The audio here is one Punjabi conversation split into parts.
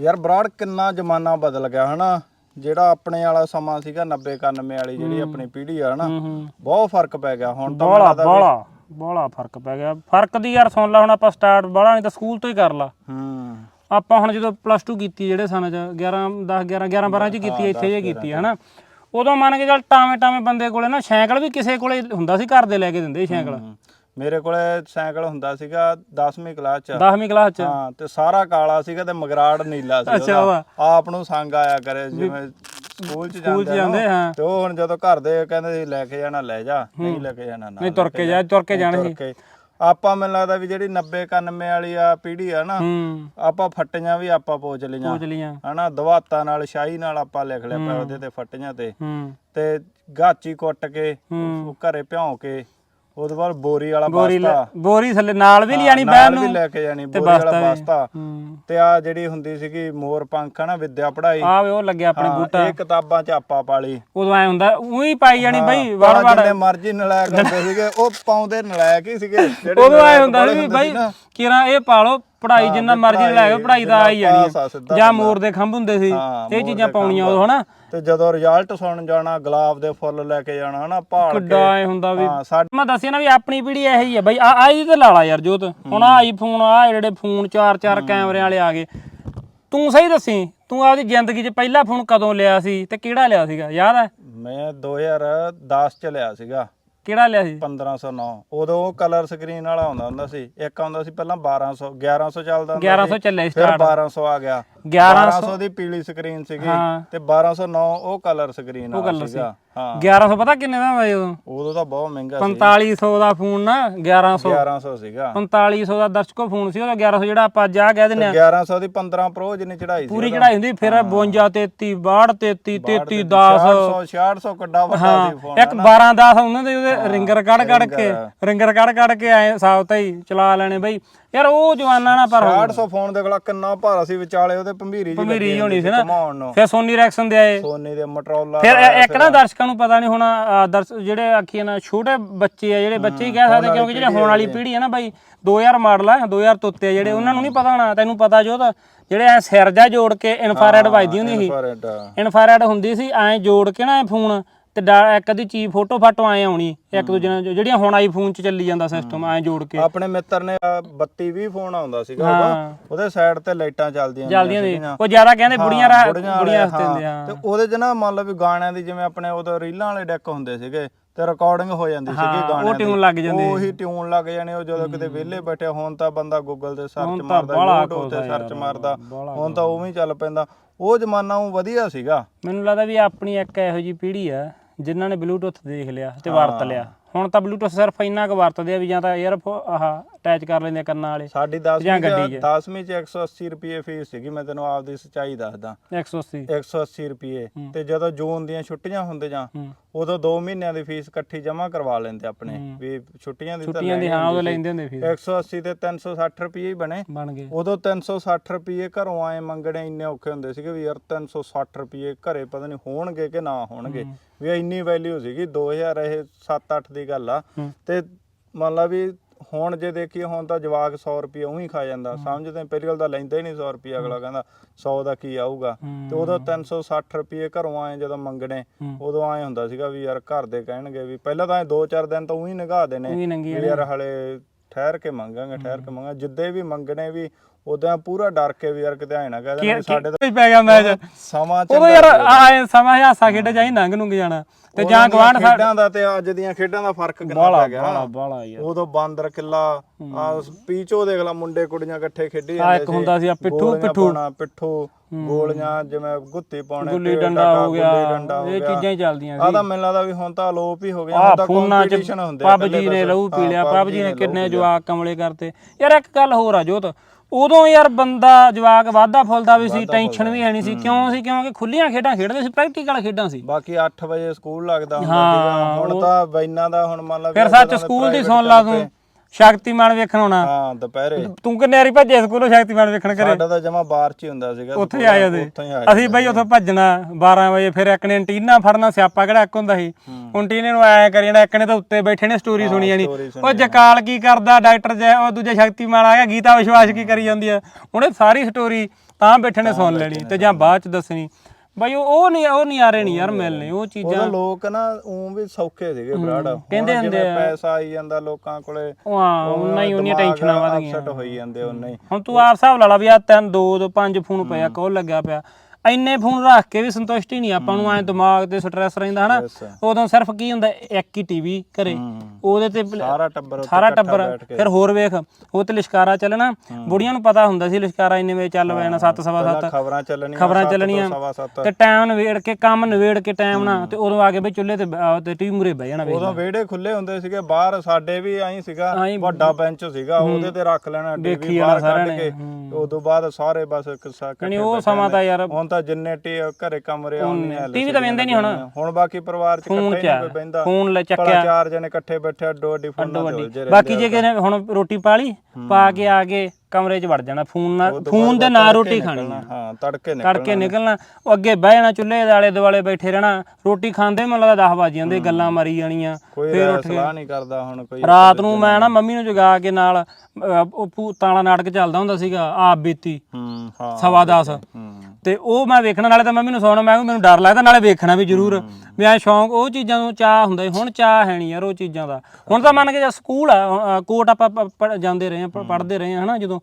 ਯਾਰ ਬਰਾੜ ਕਿੰਨਾ ਜ਼ਮਾਨਾ ਬਦਲ ਗਿਆ ਹਨਾ ਜਿਹੜਾ ਆਪਣੇ ਵਾਲਾ ਸਮਾਂ ਸੀਗਾ 90 91 ਵਾਲੀ ਜਿਹੜੀ ਆਪਣੀ ਪੀੜ੍ਹੀ ਆ ਹਨਾ ਬਹੁਤ ਫ਼ਰਕ ਪੈ ਗਿਆ ਹੁਣ ਤਾਂ ਬਾਲਾ ਬਾਲਾ ਬਾਲਾ ਫ਼ਰਕ ਪੈ ਗਿਆ। ਫ਼ਰਕ ਦੀ ਯਾਰ ਸੁਣ ਲਾ ਹੁਣ ਆਪਾਂ ਸਟਾਰਟ ਬਾਲਾ ਨਹੀਂ ਤਾਂ ਸਕੂਲ ਤੋਂ ਹੀ ਕਰ ਲਾ। ਹੂੰ। ਆਪਾਂ ਹੁਣ ਜਦੋਂ ਪਲੱਸ 2 ਕੀਤੀ ਜਿਹੜੇ ਸਨ ਚ 11 10 11 11 12 ਚ ਕੀਤੀ ਇੱਥੇ ਜੇ ਕੀਤੀ ਹਨਾ। ਉਦੋਂ ਮੰਨ ਕੇ ਚੱਲ ਟਾਵੇਂ ਟਾਵੇਂ ਬੰਦੇ ਕੋਲੇ ਨਾ ਸਾਈਕਲ ਵੀ ਕਿਸੇ ਕੋਲੇ ਹੁੰਦਾ ਸੀ ਘਰ ਦੇ ਲੈ ਕੇ ਦਿੰਦੇ ਸੀ ਸਾਈਕਲ। ਮੇਰੇ ਕੋਲੇ ਸਾਈਕਲ ਹੁੰਦਾ ਸੀਗਾ 10ਵੀਂ ਕਲਾਸ ਚ। 10ਵੀਂ ਕਲਾਸ ਚ? ਹਾਂ ਤੇ ਸਾਰਾ ਕਾਲਾ ਸੀਗਾ ਤੇ ਮਗਰਾੜ ਨੀਲਾ ਸੀ ਅੱਛਾ, ਉਹਦਾ। ਆਪ ਨੂੰ ਸੰਗ ਆਇਆ ਕਰੇ ਜਿਵੇਂ ਸਕੂਲ ਚ ਸਕੂਲ ਚ ਜਾਂਦੇ ਹਾਂ। ਤੇ ਉਹ ਹੁਣ ਜਦੋਂ ਘਰ ਦੇ ਕਹਿੰਦੇ ਸੀ ਲੈ ਕੇ ਜਾਣਾ ਲੈ ਜਾ ਨਹੀਂ ਲੈ ਕੇ ਜਾਣਾ ਨਾ ਨਹੀਂ ਤੁਰ ਕੇ ਜਾ ਤੁਰ ਕੇ ਜਾਣਾ ਸੀ। ਆਪਾਂ ਮੈਨੂੰ ਲੱਗਦਾ ਵੀ ਜਿਹੜੀ 90 91 ਵਾਲੀ ਆ ਪੀੜ੍ਹੀ ਆ ਨਾ ਆਪਾਂ ਫੱਟੀਆਂ ਵੀ ਆਪਾਂ ਪੋਚ ਲਈਆਂ। ਸੋਚ ਲੀਆਂ ਹਨਾ ਦਵਾਤਾਂ ਨਾਲ ਸ਼ਾਹੀ ਨਾਲ ਆਪਾਂ ਲਿਖ ਲਿਆ ਪਿਆ ਉਹਦੇ ਤੇ ਫੱਟੀਆਂ ਤੇ। ਤੇ ਗਾਚੀ ਕੁੱਟ ਕੇ ਘਰੇ ਭਿਉਂ ਕੇ ਉਹਦੇ ਬਾਅਦ ਬੋਰੀ ਵਾਲਾ ਬੋਰੀ ਲੈ- ਬੋਰੀ ਥੱਲੇ ਨਾਲ ਵੀ ਲਿਆਣੀ ਨਾਲ ਬੈਨ ਵੀ ਨੂੰ ਲੈ ਕੇ ਜਾਣੀ ਬੋਰੀ ਵਾਲਾ ਵੀ। ਹੂੰ। ਤੇ ਆ ਜਿਹੜੀ ਹੁੰਦੀ ਸੀਗੀ ਮੋਰ ਪੰਖ ਹਨਾ ਵਿਦਿਆ ਪੜ੍ਹਾਈ। ਆ ਵੇ ਉਹ ਲੱਗਿਆ ਆਪਣੇ ਬੂਟਾ। ਇਹ ਕਿਤਾਬਾਂ ਚ ਆਪਾਂ ਪਾਲੀ। ਉਦੋਂ ਐ ਹੁੰਦਾ ਉਹੀ ਪਾਈ ਜਾਣੀ ਬਈ ਵੜ ਵੜ ਜਿੰਨੇ ਮਰਜ਼ੀ ਨਲਾਇਕ ਹੁੰਦੇ ਸੀਗੇ ਉਹ ਪਾਉਂਦੇ ਨਲਾਇਕ ਹੀ ਸੀਗੇ। ਜਿਹੜੇ ਉਦੋਂ ਐ ਨਲਾਇਕ ਹੁੰਦਾ ਸੀ ਵੀ ਹੁੰਦੇ ਬਈ ਨਾ। ਕਿਰਾਂ ਇਹ ਪਾਲੋ ਪੜ੍ਹਾਈ ਜਿੰਨਾ ਮਰਜ਼ੀ ਲੈ ਆਓ ਪੜ੍ਹਾਈ ਦਾ ਆ ਹੀ ਜਿੰਨਾ ਪਾਸ ਆ ਜਾਣੀ ਸਿੱਧਾ। ਜਾਂ ਮੋਰ ਦੇ ਖੰਭ ਹੁੰਦੇ ਸੀ। ਹਾਂ, ਇਹ ਮੋਰ ਚੀਜ਼ਾਂ ਦੇ ਪਾਉਣੀਆਂ। ਉਦੋਂ ਹਨਾ। ਤੇ ਜਦੋਂ ਰਿਜ਼ਲਟ ਸੁਣਨ ਜਾਣਾ ਗੁਲਾਬ ਦੇ ਫੁੱਲ ਲੈ ਕੇ ਜਾਣਾ ਹਨਾ ਭਾਲ ਕੇ। ਕਿੱਡਾ ਐ ਹੁੰਦਾ ਵੀ ਹਾਂ ਸਾਡੇ ਮੈਂ ਦੱਸਿਆ ਨਾ ਵੀ ਆਪਣੀ ਪੀੜ੍ਹੀ ਇਹੋ ਹੀ ਆ। ਬਈ ਆ ਆਈ ਤੇ ਲਾ ਲਾ ਯਾਰ ਜੋਤ। ਹੁਣ ਆ ਆਈਫੋਨ ਆ ਜਿਹੜੇ ਫੋਨ ਚਾਰ ਚਾਰ ਕੈਮਰਿਆਂ ਵਾਲੇ ਆ ਗਏ। ਤੂੰ ਸਹੀ ਦੱਸੀ ਤੂੰ ਆਪਦੀ ਜ਼ਿੰਦਗੀ 'ਚ ਪਹਿਲਾ ਫੋਨ ਕਦੋਂ ਲਿਆ ਸੀ ਤੇ ਕਿਹੜਾ ਲਿਆ ਸੀਗਾ? ਯਾਦ ਹੈ ਮੈਂ 2010 ਚ ਲਿਆ ਸੀਗਾ। ਕਿਹੜਾ ਲਿਆ ਸੀ? 1509 ਉਦੋਂ ਉਹ ਕਲਰ ਸਕਰੀਨ ਵਾਲਾ ਆਉਂਦਾ ਹੁੰਦਾ ਸੀ। ਇੱਕ ਆਉਂਦਾ ਸੀ ਪਹਿਲਾਂ 1200 1100 ਚੱਲਦਾ ਹੁੰਦਾ 1100 ਚੱਲਿਆ ਸੀ ਫਿਰ ਸਟਾਰਟ 1200 ਆ ਗਿਆ। 1100 1200 ਦੀ ਪੀਲੀ ਸਕਰੀਨ ਸੀਗੀ ਹਾਂ। ਤੇ 1209 ਉਹ ਕਲਰ ਸਕਰੀਨ ਉਹ ਵਾਲਾ colour ਸੀਗਾ। ਹਾਂ। 1100 ਪਤਾ ਕਿੰਨੇ ਦਾ ਹੁੰਦਾ ਉਦੋਂ? ਤਾਂ ਬਹੁਤ ਮਹਿੰਗਾ ਸੀ। 4500 ਦਾ ਫੋਨ ਨਾ 1100 1100 ਸੀਗਾ। 4500 ਦਾ ਦਰਸ਼ਕੋ ਫੋਨ ਸੀ ਉਹਦਾ 1100 ਜਿਹੜਾ ਆਪਾਂ ਅੱਜ ਆ ਕਹਿ ਆ 1100 ਦੀ 15 ਪ੍ਰੋ ਜਿੰਨੀ ਚੜਾਈ ਸੀ ਪੂਰੀ ਚੜਾਈ ਹੁੰਦੀ ਫਿਰ 52 33 62 33 33 10 10 6600 ਕਿੱਡਾ ਵੱਡਾ ਸੀ ਫੋਨ ਇੱਕ 12 10 ਉਹਨਾਂ ਦੇ ਉਹਦੇ ਰਿੰਗਰ ਕੱਢ ਕੱਢ ਕੇ ਰਿੰਗਰ ਕੱਢ ਕੱਢ ਕੇ ਆਏ ਸਾਬਤ ਹੀ ਚਲਾ ਲੈਣੇ ਬਈ। ਯਾਰ ਉਹ ਜਵਾਨਾ ਨਾ ਪਰ 800 ਫੋਨ ਦੇ ਕੋਲ ਕਿੰਨਾ ਭਾਰਾ ਸੀ ਵਿਚਾਲੇ ਉਹਦੇ ਭੰਬੀਰੀ ਜੀ ਭੰਬੀਰੀ ਹੋਣੀ ਸੀ ਨਾ। ਫਿਰ ਸੋਨੀ ਰੈਕਸਨ ਦੇ ਆਏ। ਸੋਨੀ ਦੇ ਮਟਰੋਲਾ ਫਿਰ ਇੱਕ ਨਾ ਦਰਸ਼ਕਾਂ ਨੂੰ ਪਤਾ ਨਹੀਂ ਹੋਣਾ ਅਹ ਦਰਸ਼ ਜਿਹੜੇ ਆਖੀਏ ਨਾ ਛੋਟੇ ਬੱਚੇ ਆ ਜਿਹੜੇ ਬੱਚੇ ਹੀ ਕਹਿ ਸਕਦੇ ਕਿਉਂਕਿ ਜਿਹੜੇ ਹੋਣ ਵਾਲੀ ਪੀੜ੍ਹੀ ਆ ਨਾ ਬਾਈ 2000 ਮਾਡਲ ਆ 2000 ਤੋਤੇ ਆ ਜਿਹੜੇ ਉਹਨਾਂ ਨੂੰ ਨਹੀਂ ਪਤਾ ਹੋਣਾ ਤੈਨੂੰ ਪਤਾ ਜੋ ਤਾਂ ਜਿਹੜੇ ਐ ਸਿਰ ਜਾ ਜੋੜ ਕੇ ਇਨਫਰਾਰੈਡ ਵੱਜਦੀ ਹੁੰਦੀ ਸੀ। ਫਰੈਂਡ ਇਨਫਰਾਰੈਡ ਹੁੰਦੀ ਸੀ ਐ ਜੋੜ ਕੇ ਨਾ ਫੋਨ ਤੇ ਡਾ- ਇੱਕ ਦੀ ਚੀ ਫੋਟੋ ਫਾਟੋ ਐ ਆਉਣੀ ਇੱਕ ਦੂਜੇ ਨਾਲ ਜੋ- ਜਿਹੜੀਆਂ ਹੁਣ ਆਈਫੋਨ ਚ ਚੱਲੀ ਜਾਂਦਾ ਸਿਸਟਮ ਐ ਜੋੜ ਕੇ। ਆਪਣੇ ਮਿੱਤਰ ਨੇ 32 20 ਫੋਨ ਆਉਂਦਾ ਸੀਗਾ ਉਹਦਾ ਉਹਦੇ ਸਾਈਡ ਤੇ ਲਾਈਟਾਂ ਚੱਲਦੀਆਂ ਚੱਲਦੀਆਂ ਹੁੰਦੀਆਂ ਸੀਗੀਆਂ। ਉਹ ਜ਼ਿਆਦਾ ਕਹਿੰਦੇ ਬੁੜੀਆਂ ਰਾ ਬੁੜੀਆਂ ਬੁੜੀਆਂ ਵਾਲੇ, ਹੁੰਦੇ ਹਾਂ। ਆ। ਤੇ ਉਹਦੇ 'ਚ ਨਾ ਮੰਨ ਲਓ ਵੀ ਗਾਣਿਆਂ ਦੀ ਜਿਵੇਂ ਆਪਣੇ ਉਦੋਂ ਰੀਲਾਂ ਵਾਲੇ ਡੈਕ ਹੁੰਦੇ ਸੀਗੇ ਤੇ ਰਿਕਾਰਡਿੰਗ ਹੋ ਜਾਂਦੀ ਸੀਗੀ ਹਾਂ, ਉਹ ਗਾਣਿਆਂ ਦੀ। tune ਲੱਗ ਜਾਂਦੀ ਉਹੀ ਟਿਊਨ ਲੱਗ ਜਾਣੇ ਉਹ ਜਦੋਂ ਕਿਤੇ ਵਿਹਲੇ ਬੈਠੇ ਹੁਣ ਤਾਂ ਬੰਦਾ ਗੂਗਲ ਤੇ ਸਰਚ ਮਾਰਦਾ ਬਾਹਲਾ YouTube ਤੇ ਕੁਛ ਆ ਸਰਚ ਯਾਰ, ਮਾਰਦਾ ਬਾਹਲਾ ਹੁਣ ਤਾਂ ਉਵੇਂ ਹੀ ਚੱਲ ਪੈਂਦਾ। ਉਹ ਜ਼ਮਾਨਾ ਉਹ ਵਧੀਆ ਸੀਗਾ। ਮੈਨੂੰ ਲੱਗਦਾ ਵੀ ਆਪਣੀ ਇੱਕ ਇਹੋ ਜੀ ਪੀੜ੍ਹੀ ਆ। ਜਿਨ੍ਹਾਂ ਨੇ ਬਲੂਟੁੱਥ ਦੇਖ ਲਿਆ ਤੇ ਵਰਤ ਲਿਆ। ਹੁਣ ਤਾਂ ਬਲੂਟੁੱਥ ਸਿਰਫ ਇੰਨਾ ਕੁ ਵਰਤਦੇ ਆ ਵੀ ਜਾਂ ਤਾਂ 에ਅਰ ਆਹ ਅਟੈਚ ਕਰ ਲੈਂਦੇ ਆ ਕੰਨਾਂ ਵਾਲੇ। ਸਾਡੀ ਜਾਂ 10ਵੀਂ ਗੱਡੀ 'ਚ। 10ਵੀਂ ਚ 180 ਰੁਪਏ ਫੀਸ ਸੀਗੀ ਮੈਂ ਤੈਨੂੰ ਆਪਦੀ ਸੱਚਾਈ ਦੱਸਦਾ। 180 180 ਰੁਪਏ। ਤੇ ਜਦੋਂ ਜੂਨ ਦੀਆਂ ਛੁੱਟੀਆਂ ਹੁੰਦੇ ਜਾਂ। ਉਦੋਂ 2 ਮਹੀਨਿਆਂ ਦੀ ਫੀਸ ਇਕੱਠੀ ਜਮ੍ਹਾਂ ਕਰਵਾ ਲੈਂਦੇ ਆਪਣੇ ਵੀ ਛੁੱਟੀਆਂ ਦੀ ਛੁੱਟੀਆਂ ਦੀ ਹਾਂ ਉਹ ਲੈਂਦੇ ਹੁੰਦੇ ਫਿਰ ਸੀ। 180 ਤੇ 360 ਰੁਪਏ ਹੀ ਬਣੇ। ਬਣ ਗਏ। ਉਦੋਂ 360 ਰੁਪਏ ਘਰੋਂ ਆਏ ਮੰਗਣੇ ਇੰਨੇ ਔਖੇ ਹੁੰਦੇ ਸੀਗੇ ਵੀ ਯਾਰ 360 ਰੁਪਏ ਘਰੇ ਪਤਾ ਨਹੀਂ ਹੋਣਗੇ ਕਿ ਨਾ ਹੋਣਗੇ। ਵੀ ਇੰਨੀ ਵੈਲਿਊ ਸੀਗੀ 2000 ਇਹ 7-8 ਦੀ ਗੱਲ ਆ। ਤੇ ਮੰਨ ਲਾ ਵੀ ਹੁਣ ਜੇ ਦੇਖੀਏ ਹੁਣ ਤਾਂ ਜਵਾਕ 100 ਰੁਪਏ ਉਹੀ ਖਾ ਜਾਂਦਾ। ਸਮਝਦੇ ਪਹਿਲੀ ਗੱਲ ਤਾਂ ਲੈਂਦਾ ਹੀ ਨਹੀਂ 100 ਰੁਪਏ ਅਗਲਾ ਕਹਿੰਦਾ 100 ਦਾ ਕੀ ਆਊਗਾ? ਤੇ ਉਦੋਂ 360 ਰੁਪਏ ਘਰੋਂ ਆਏ ਜਦੋਂ ਮੰਗਣੇ। ਉਦੋਂ ਆਏ ਹੁੰਦਾ ਸੀਗਾ ਵੀ ਯਾਰ ਘਰ ਦੇ ਕਹਿਣਗੇ ਵੀ ਪਹਿਲਾਂ ਤਾਂ 2-4 ਦਿਨ ਤਾਂ ਉਹੀ ਨਿਗਾਹ ਦੇ ਨੇ ਉਹੀ ਨੰਗੀ ਵੀ ਯਾਰ ਹਲੇ ਠਹਿਰ ਕੇ ਮੰਗਾਂਗੇ ਠਹਿਰ ਕੇ ਮੰਗਾਂਗੇ। ਜਿੱਦੇ ਵੀ ਮੰਗਣੇ ਵੀ ਉਦਾਂ ਪੂਰਾ ਡਰ ਕੇ ਵੀ ਯਾਰ ਕਿਤੇ ਆਏ ਨਾ ਕਹਿ ਦੇਣ ਸਾਡੇ ਕੀ ਪੈ ਗਿਆ ਮੈਚ? ਤਾਂ ਸਮਾਂ ਉਦੋਂ ਯਾਰ ਆਏ ਸਮਾਂ ਹਾਸਾ ਖੇਡ ਜਾਈ ਨੰਗ ਨੂੰ ਜਾਣਾ। ਤੇ ਜਾਂ ਗਵਾਂਢ ਸਾ ਖੇਡਾਂ ਦਾ ਤੇ ਅੱਜ ਦੀਆਂ ਖੇਡਾਂ ਦਾ ਫ਼ਰਕ ਕਿੰਨਾ ਪੈ ਗਿਆ। ਬਾਲਾ ਬਾਲਾ ਯਾਰ ਉਦੋਂ ਬਾਂਦਰ ਕਿੱਲਾ ਆ ਪੀਚੋ ਦੇਖ ਲਾ ਮੁੰਡੇ ਕੁੜੀਆਂ ਇਕੱਠੇ ਖੇਡੀ ਆ ਜਾਂਦੇ ਇੱਕ ਹੁੰਦਾ ਸੀ। ਆ ਪਿੱਠੂ ਪਿੱਠੂ। ਪਾਉਣਾ, ਪਿੱਠੂ ਗੋਲੀਆਂ ਜਿਵੇਂ ਗੁੱਤੀ ਪਾਉਣੇ ਗੁੱਲੀ ਤੇ ਡੰਡਾ ਹੋ ਗਿਆ ਇਹ ਚੀਜ਼ਾਂ ਹੀ ਚੱਲਦੀਆਂ ਆ ਸੀ। ਤਾਂ ਮੈਨੂੰ ਲੱਗਦਾ ਵੀ ਹੁਣ ਤਾਂ ਅਲੋਪ ਹੀ ਹੋ ਗਿਆ ਆ ਹੁਣ ਤਾਂ ਕੰਪੀਟੀਸ਼ਨ ਹੁੰਦੇ ਆ ਪਬਜੀ ਨੇ। ਲਹੂ ਪੀ ਲਿਆ ਪਬਜੀ ਨੇ ਕਿੰਨੇ। ਜਵਾਕ ਕਮਲੇ ਕਰਤੇ। ਯਾਰ ਇੱਕ ਗੱਲ ਹੋਰ ਆ ਜੋਤ ਉਦੋਂ ਯਾਰ ਬੰਦਾ ਜਵਾਕ ਵਾਧਾ ਫੁੱਲਦਾ ਵੀ ਸੀ ਟੈਨਸ਼ਨ ਵੀ ਹੈ ਨਹੀਂ ਸੀ। ਕਿਉਂ ਸੀ? ਕਿਉਂਕਿ ਖੁੱਲੀਆਂ ਖੇਡਾਂ ਖੇਡਦੇ ਸੀ ਪ੍ਰੈਕਟੀਕਲ ਖੇਡਾਂ ਸੀ। ਬਾਕੀ 8 ਵਜੇ ਸਕੂਲ ਲੱਗਦਾ ਹੁੰਦਾ ਸੀਗਾ। ਹੁਣ ਤਾਂ ਬੈਨਾਂ ਦਾ ਹੁਣ ਮੰਨ ਲਾ ਫਿਰ ਸੱਚ ਸਕੂਲ ਦੀ ਸੁਣ ਲਾ ਤੂੰ ਸ਼ਕਤੀਮਾਨ ਵੇਖਣ ਆਉਣਾ। ਹਾਂ ਦੁਪਹਿਰੇ। ਤੂੰ ਕਿੰਨੇ ਵਾਰੀ ਭੱਜੇ ਸਕੂਲੋਂ ਸ਼ਕਤੀਮਾਨ ਵੇਖਣ ਘਰੇ? ਸਾਡਾ ਤਾਂ ਜਮਾ ਬਾਹਰ ਚ ਹੀ ਹੁੰਦਾ ਸੀਗਾ ਉੱਥੇ ਆਏ ਉਹਦੇ ਉੱਥੇ ਹੀ ਆਏ ਅਸੀਂ ਬਈ ਉੱਥੋਂ ਭੱਜਣਾ 12 ਵਜੇ ਫਿਰ ਇੱਕ ਨੇ ਐਂਟੀਨਾ ਫੜਨਾ ਸਿਆਪਾ ਕਿਹੜਾ ਇੱਕ ਹੁੰਦਾ ਸੀ? ਐਂਟੀਨੇ ਨੂੰ ਐ ਕਰੀ ਜਾਣਾ ਇੱਕ ਨੇ ਤਾਂ ਉੱਤੇ ਬੈਠੇ ਨੇ ਸਟੋਰੀ ਸੁਣੀ ਜਾਣੀ। ਉਹ ਜਕਾਲ ਕੀ ਕਰਦਾ ਡਾਕਟਰ ਜੈ ਉਹ ਦੂਜਾ ਸ਼ਕਤੀਮਾਨ ਆ ਗਿਆ ਗੀਤਾ ਵਿਸ਼ਵਾਸ ਕੀ ਕਰੀ ਜਾਂਦੀ ਆ? ਉਹਨੇ ਸਾਰੀ ਸਟੋਰੀ ਤਾਂ ਬੈਠੇ ਨੇ ਸੁਣ ਲੈਣੀ ਤੇ ਜਾਂ ਬਾਅਦ ਚ ਦੱਸਣੀ। ਬਈ ਉਹ ਉਹ ਨਹੀਂ ਉਹ ਨਹੀਂ ਆ ਰਹੇ ਨਹੀਂ ਯਾਰ ਮਿਲਨੇ ਉਹ ਚੀਜ਼ਾਂ ਉਦੋਂ ਲੋਕ ਨਾ ਉਂ ਵੀ ਸੌਖੇ ਸੀਗੇ ਬਰਾੜ। ਕਹਿੰਦੇ ਹੁੰਦੇ ਆ। ਪੈਸਾ ਆਈ ਜਾਂਦਾ ਲੋਕਾਂ ਕੋਲੇ ਉਹ ਹਾਂ ਉਹਨਾਂ ਹੀ ਉਹਨੀਆਂ ਟੈਨਸ਼ਨਾਂ ਵਧ ਗਈਆਂ। ਅਪਸੈਟ ਹੋਈ ਜਾਂਦੇ ਉਹਨਾਂ ਹੀ। ਹੁਣ ਤੂੰ ਆਪ ਹਿਸਾਬ ਲਾ ਲਾ ਵੀ ਆ ਤਿੰਨ ਦੋ ਦੋ ਪੰਜ ਫੋਨ ਪਿਆ ਕੋਲ ਲੱਗਿਆ ਪਿਆ? ਇੰਨੇ ਫੋਨ ਰੱਖ ਕੇ ਵੀ ਸੰਤੁਸ਼ਟੀ ਨਹੀਂ ਆਪਾਂ ਨੂੰ ਐ ਦਿਮਾਗ ਤੇ ਸਟ੍ਰੈਸ ਰਹਿੰਦਾ ਹਨਾ। ਉਦੋਂ ਸਿਰਫ ਕੀ ਹੁੰਦਾ ਇੱਕ ਹੀ ਟੀਵੀ ਘਰੇ। ਉਹਦੇ ਤੇ ਸਾਰਾ ਟੱਬਰ ਸਾਰਾ ਫਿਰ ਹੋਰ ਵੇਖ ਉਹ ਤੇ ਲਿਸ਼ਕਾਰਾ ਚੱਲਣਾ। ਬੁੜੀਆਂ ਨੂੰ ਪਤਾ ਹੁੰਦਾ ਸੀ ਲਿਸ਼ਕਾਰਾ ਇੰਨੇ ਵਜੇ ਚੱਲ ਪੈਣਾ 7 ਸਵਾ ਪਹਿਲਾਂ 7 ਖਬਰਾਂ ਚੱਲਣੀਆਂ ਖਬਰਾਂ ਚੱਲਣੀਆਂ। ਤੇ ਟਾਈਮ ਨਵੇੜ ਕੇ ਕੰਮ ਨਵੇੜ ਕੇ ਟਾਈਮ ਨਾਲ। ਤੇ ਉਦੋਂ ਆ ਕੇ ਬਈ ਚੁੱਲ੍ਹੇ ਤੇ ਟੀਵੀ ਮੂਰੇ ਬਹਿ ਜਾਣਾ ਉਦੋਂ ਵਿਹੜੇ ਖੁੱਲੇ ਹੁੰਦੇ ਸੀਗੇ ਬਾਹਰ ਸਾਡੇ ਵੀ ਐਂ ਸੀਗਾ ਵੱਡਾ ਬੈਂਚ ਸੀਗਾ ਉਹਦੇ ਤੇ ਰੱਖ ਲੈਣਾ ਟੀਵੀ ਬਾਹਰ ਕੱਢ ਨੇ, ਕੇ। ਹੂੰ। ਉਦੋਂ ਬਾਅਦ ਸਾਰੇ ਬਸ ਕਿੱਸਾ ਨਹੀਂ ਇਕੱਠੇ ਉਹ ਸਮਾਂ ਤਾਂ ਯਾਰ ਹੁਣ ਤਾਂ ਜਿੰਨੇ ਟੀ ਘਰੇ ਕਮਰੇ ਆਉਂਦੇ ਆ TV ਤਾਂ ਵੇਂਦੇ ਨਹੀਂ ਹੁਣ। ਹੁਣ ਬਾਕੀ ਪਰਿਵਾਰ ਚ ਫੋਨ ਇਕੱਠੇ ਨਹੀਂ ਕੋਈ ਬੈਂਦਾ ਫੋਨ ਲੈ ਚੱਕਿਆ। ਚਾਰ ਜਣੇ ਇਕੱਠੇ ਬੈਠੇ ਅੱਡੋ ਅੱਡੀ ਫੋਨਾਂ ਰਹਿੰਦੇ ਬਾਕੀ ਜੇ ਕਿਸੇ ਨੇ ਹੁਣ ਰੋਟੀ ਪਾ ਲਈ ਪਾ ਕੇ ਆ ਕੇ ਕਮਰੇ 'ਚ ਵੜ ਜਾਣਾ। ਫੋਨ ਨਾਲ ਫੋਨ ਦੇ ਨਾਲ ਰੋਟੀ ਖਾਣੀ ਹਾਂ ਤੜਕੇ ਨਿਕਲ ਤੜਕੇ ਨਿਕਲਣਾ। ਉਹ ਅੱਗੇ ਬਹਿ ਜਾਣਾ ਚੁੱਲ੍ਹੇ ਦੇ ਆਲੇ ਦੁਆਲੇ ਬੈਠੇ ਰਹਿਣਾ। ਰੋਟੀ ਖਾਂਦੇ ਮੈਨੂੰ ਲੱਗਦਾ 10 ਵਜ ਜਾਂਦੇ ਗੱਲਾਂ ਮਾਰੀ ਜਾਣੀਆਂ। ਫੇਰ ਉੱਠ ਕੇ ਸਲਾਹ ਨਹੀਂ ਕਰਦਾ ਹੁਣ ਕੋਈ ਰਾਤ ਨੂੰ ਮੈਂ ਨਾ ਮੰਮੀ ਨੂੰ ਜਗਾ ਕੇ ਨਾਲ ਉਹ ਭੂਤਾਂ ਵਾਲਾ ਨਾਟਕ ਚੱਲਦਾ ਹੁੰਦਾ ਸੀਗਾ ਆਪ ਬੀਤੀ। ਹੂੰ ਹਾਂ ਸਵਾ 10 ਹੂੰ। ਤੇ ਉਹ ਮੈਂ ਵੇਖਣ ਨਾਲੇ ਤਾਂ ਮੰਮੀ ਨੂੰ ਸੌਣਾ ਮੈਂ ਕਿਹਾ ਮੈਨੂੰ ਡਰ ਲੱਗਦਾ ਨਾਲੇ ਵੇਖਣਾ ਵੀ ਜ਼ਰੂਰ। ਵੀ ਐ ਸ਼ੌਂਕ ਉਹ ਚੀਜ਼ਾਂ ਨੂੰ ਚਾਹ ਹੁੰਦਾ ਸੀ ਹੁਣ ਚਾਹ ਹੈ ਨਹੀਂ ਯਾਰ ਉਹ ਚੀਜ਼ਾਂ ਦਾ। ਹੁਣ ਤਾਂ ਮੰਨ ਕੇ ਜਾ ਸਕੂਲ ਆ ਹੁਣ, ਅ, ਕੋਟ ਆਪਾਂ ਪ- ਪੜ੍ਹ- ਜਾਂਦੇ ਰਹੇ ਆ ਪੜ੍ਹਦੇ ਰਹੇ ਆ ਹਨਾ ਜਦੋਂ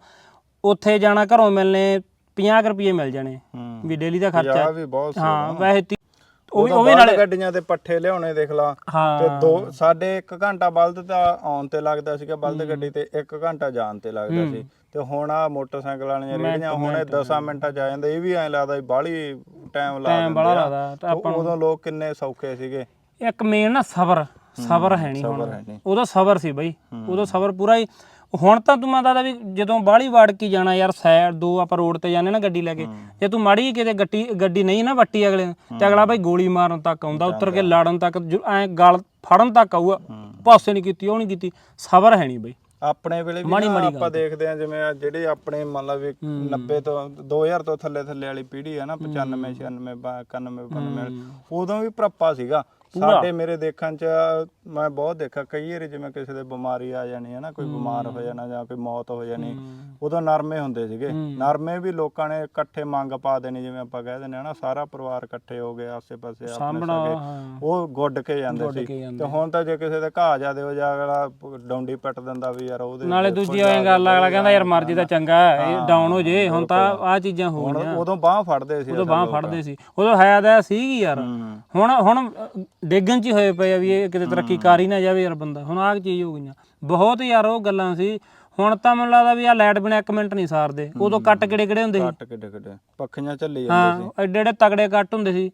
ਉੱਥੇ ਜਾਣਾ ਘਰੋਂ ਮਿਲਨੇ 50 ਰੁਪਏ ਮਿਲ ਜਾਣੇ ਵੀ ਡੇਲੀ ਦਾ ਖਰਚਾ। ਜਾ ਵੀ ਬਹੁਤ ਸੀ ਹਾਂ ਵੈਸੇ ਤੀ- ਉਹ ਵੀ ਉਹ ਵੀ ਵੀ ਨਾਲੇ ਗੱਡੀਆਂ ਤੇ ਪੱਠੇ ਲਿਆਉਣੇ ਦੇਖ ਲਾ। ਹਾਂ। ਤੇ ਦੋ ਸਾਡੇ 1 ਘੰਟਾ ਬਲਦ ਤਾਂ ਆਉਣ ਤੇ ਲੱਗਦਾ ਸੀਗਾ ਬਲਦ ਗੱਡੀ ਤੇ 1 ਘੰਟਾ ਜਾਣ ਤੇ ਲੱਗਦਾ ਸੀ। ਤੇ ਹੁਣ ਆ ਮੋਟਰਸਾਈਕਲ ਵਾਲੀਆਂ ਰੇੜੀਆਂ ਹੁਣ 10 ਮਿੰਟਾਂ ਚ ਆ ਜਾਂਦੇ ਇਹ ਵੀ ਐਂ ਲੱਗਦਾ ਵੀ ਬਾਹਲੀ ਟਾਈਮ ਲਾ ਟਾਈਮ ਬੜਾ ਲੱਗਦਾ ਤਾਂ ਤੇ ਉਦੋਂ ਲੋਕ ਕਿੰਨੇ ਸੌਖੇ ਸੀਗੇ। ਇੱਕ ਮੇਨ ਨਾ ਸਬਰ ਸਬਰ ਹੈ ਨਹੀਂ ਹੁਣ। ਉਦੋਂ ਸਬਰ ਸੀ ਬਈ ਉਦੋਂ ਸਬਰ ਪੂਰਾ ਹੀ ਹੁਣ ਤਾਂ ਤੂੰ ਮਾਤਾ ਦਾ ਵੀ ਜਦੋਂ ਬਾਹਲੀ ਵਾੜ ਕੀ ਜਾਣਾ ਯਾਰ ਸਾਈਡ ਦੋ ਆਪਾਂ ਰੋਡ ਤੇ ਜਾਂਦੇ ਨਾ ਗੱਡੀ ਲੈ ਕੇ ਜੇ ਤੂੰ ਮਾੜੀ ਕਿਤੇ ਗੱਡੀ ਗੱਡੀ ਨਹੀਂ ਨਾ ਵੱਟੀ ਅਗਲੇ ਨੂੰ, ਤੇ ਅਗਲਾ ਬਈ ਗੋਲੀ ਮਾਰਨ ਤੱਕ ਆਉਂਦਾ ਉੱਤਰ ਕੇ ਲੜਨ ਤੱਕ ਐ ਗਲ ਫੜਨ ਤੱਕ ਆਊਗਾ ਪਾਸੇ ਨਹੀਂ ਕੀਤੀ ਉਹ ਨਹੀਂ ਕੀਤੀ ਸਬਰ ਹੈ ਨਹੀਂ ਬਈ। ਆਪਣੇ ਵੇਲੇ ਵੀ ਨਾ ਆਪਾਂ ਦੇਖਦੇ ਆ ਜਿਵੇਂ ਆ ਜਿਹੜੇ ਆਪਣੇ ਮੰਨ ਲਾ ਵੀ 90 ਤੋਂ 2000 ਤੋਂ ਥੱਲੇ ਥੱਲੇ ਵਾਲੀ ਪੀੜ੍ਹੀ ਆ ਨਾ 95 96 91 92 ਉਦੋਂ ਵੀ ਭਰਪਾ ਸੀਗਾ। ਸਾਡੇ ਮੇਰੇ ਦੇਖਣ ਚ ਮੈਂ ਬਹੁਤ ਦੇਖਿਆ ਕਈ ਵਾਰੀ ਜਿਵੇਂ ਕਿਸੇ ਦੇ ਬਿਮਾਰੀ ਆ ਜਾਣੀ ਹੈ ਨਾ ਕੋਈ ਬਿਮਾਰ ਹੋ ਜਾਣਾ ਜਾਂ ਕੋਈ ਮੌਤ ਹੋ ਜਾਣੀ ਉਦੋਂ ਨਰਮੇ ਹੁੰਦੇ ਸੀਗੇ। ਨਰਮੇ ਵੀ ਲੋਕਾਂ ਨੇ ਇਕੱਠੇ ਮੰਗ ਪਾ ਦੇਣੀ ਜਿਵੇਂ ਆਪਾਂ ਕਹਿ ਦਿੰਦੇ ਆ ਨਾ ਸਾਰਾ ਪਰਿਵਾਰ ਇਕੱਠੇ ਹੋ ਗਏ ਆਸੇ ਪਾਸੇ ਆਪਣੇ ਸਕੇ ਉਹ ਗੁੱਡ ਕੇ ਜਾਂਦੇ ਸੀ। ਤੇ ਹੁਣ ਤਾਂ ਜੇ ਕਿਸੇ ਦੇ ਘਾਹ ਜਾਦੇ ਹੋ ਜਾ ਅਗਲਾ ਡੌਂਡੀ ਪੱਟ ਦਿੰਦਾ ਵੀ ਯਾਰ ਉਹਦੇ ਨਾਲੇ ਦੂਜੀ ਐਂ ਗੱਲ ਅਗਲਾ ਕਹਿੰਦਾ ਯਾਰ ਮਰਜ਼ੀ ਤਾਂ ਚੰਗਾ ਇਹ ਡਾਊਨ ਹੋ ਜੇ ਹੁਣ ਤਾਂ ਆ ਚੀਜ਼ਾਂ ਹੋ ਗਈਆਂ। ਉਦੋਂ ਬਾਹ ਫੜਦੇ ਸੀ ਉਦੋਂ ਬਾਹ। ਫੜਦੇ ਸੀ। ਉਦੋਂ ਹੈ ਤਾਂ ਸੀਗੀ ਯਾਰ। ਹੁਣ ਹੁਣ ਡਿੱਗਣ ਚ ਹੀ ਹੋਏ ਪਏ ਆ ਵੀ ਇਹ ਕਿਤੇ ਤਰੱਕੀ ਕਰ ਹੀ ਨਾ ਜਾਵੇ ਯਾਰ ਬੰਦਾ। ਹੁਣ ਆਹ ਚੀਜ਼ ਹੋ ਗਈਆਂ। ਬਹੁਤ ਯਾਰ ਉਹ ਗੱਲਾਂ ਸੀ। ਹੁਣ ਤਾਂ ਮੈਨੂੰ ਲੱਗਦਾ ਵੀ ਆ ਲਾਈਟ ਬਿਨਾ ਇੱਕ ਮਿੰਟ ਨਹੀਂ ਸਾਰਦੇ। ਉਦੋਂ ਕੱਟ ਕਿਹੜੇ ਕਿਹੜੇ ਹੁੰਦੇ ਸੀ? ਕੱਟ ਕਿੱਡੇ ਕਿੱਡੇ ਪੱਖੀਆਂ ਝੱਲੀ ਜਾਂਦੇ ਹਾਂ ਐਡੇ ਐਡੇ ਤਗੜੇ ਕੱਟ ਹੁੰਦੇ ਸੀ।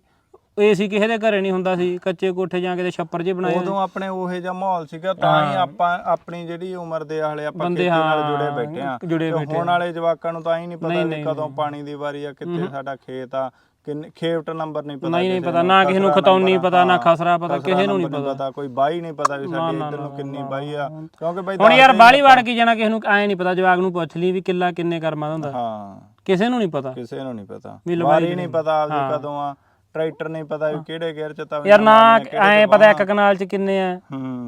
ਏਸੀ ਕਿਸੇ ਦੇ ਘਰੇ ਨਹੀਂ ਹੁੰਦਾ ਸੀ। ਕੱਚੇ ਕੋਠੇ ਜਾਂ ਕਿਤੇ ਛੱਪਰ ਜੇ ਬਣਾਏ ਉਦੋਂ ਆਪਣੇ ਉਹੇ ਜਿਹਾ ਮਾਹੌਲ ਸੀਗਾ ਤਾਂ ਹੀ ਆਪਾਂ ਆਪਣੀ ਜਿਹੜੀ ਉਮਰ ਦੇ ਆਲੇ ਆਪਾਂ ਖੇਤੀ ਨਾਲ ਜੁੜੇ ਬੈਠੇ ਆ ਜੁੜੇ ਤੇ ਹੁਣ ਵਾਲੇ ਜਵਾਕਾਂ ਨੂੰ ਤਾਂ ਹੀ ਨਹੀਂ ਪਤਾ ਵੀ ਕਦੋਂ ਪਾਣੀ ਦੀ ਵਾਰੀ ਆ ਕਿੱਥੇ ਸਾਡਾ ਖੇਤ ਆ। ਕਿੰਨੇ ਖੇਵਟ ਨੰਬਰ ਨਹੀਂ ਪਤਾ ਨਹੀਂ ਨਹੀਂ ਪਤਾ ਨਾ ਕਿਸੇ ਨੂੰ ਖਤੌਨੀ ਪਤਾ ਨਾ ਖਸਰਾ ਪਤਾ ਕਿਸੇ ਨੂੰ ਨਹੀਂ ਪਤਾ। ਕੋਈ ਬਾਈ ਨਹੀਂ ਪਤਾ ਵੀ ਸਾਡੀ ਇੱਧਰ ਨੂੰ ਕਿੰਨੀ ਬਾਈ ਆ। ਕਿਉਂਕਿ ਬਾਈ ਹੁਣ ਯਾਰ ਬਾਲੀ ਵੜ ਕੇ ਜਾਣਾ ਕਿਸੇ ਨੂੰ ਐ ਨਹੀਂ ਪਤਾ ਜਵਾਗ ਨੂੰ ਪੁੱਛ ਲਈ ਵੀ ਕਿੱਲਾ ਕਿੰਨੇ ਕਰਮਾਂ ਦਾ ਹੁੰਦਾ। ਹਾਂ। ਕਿਸੇ ਨੂੰ ਨਹੀਂ ਪਤਾ। ਕਿਸੇ ਨੂੰ ਨਹੀਂ ਪਤਾ। ਵੀ ਨਹੀਂ ਪਤਾ ਆਪਦੀ ਕਦੋਂ ਆ ਟਰੈਕਟਰ ਨਹੀਂ ਪਤਾ ਵੀ ਕਿਹੜੇ ਗੇਅਰ ਚ ਤਾਂ ਯਾਰ ਨਾ ਐ ਪਤਾ ਇੱਕ ਕਨਾਲ ਚ ਕਿੰਨੇ ਆ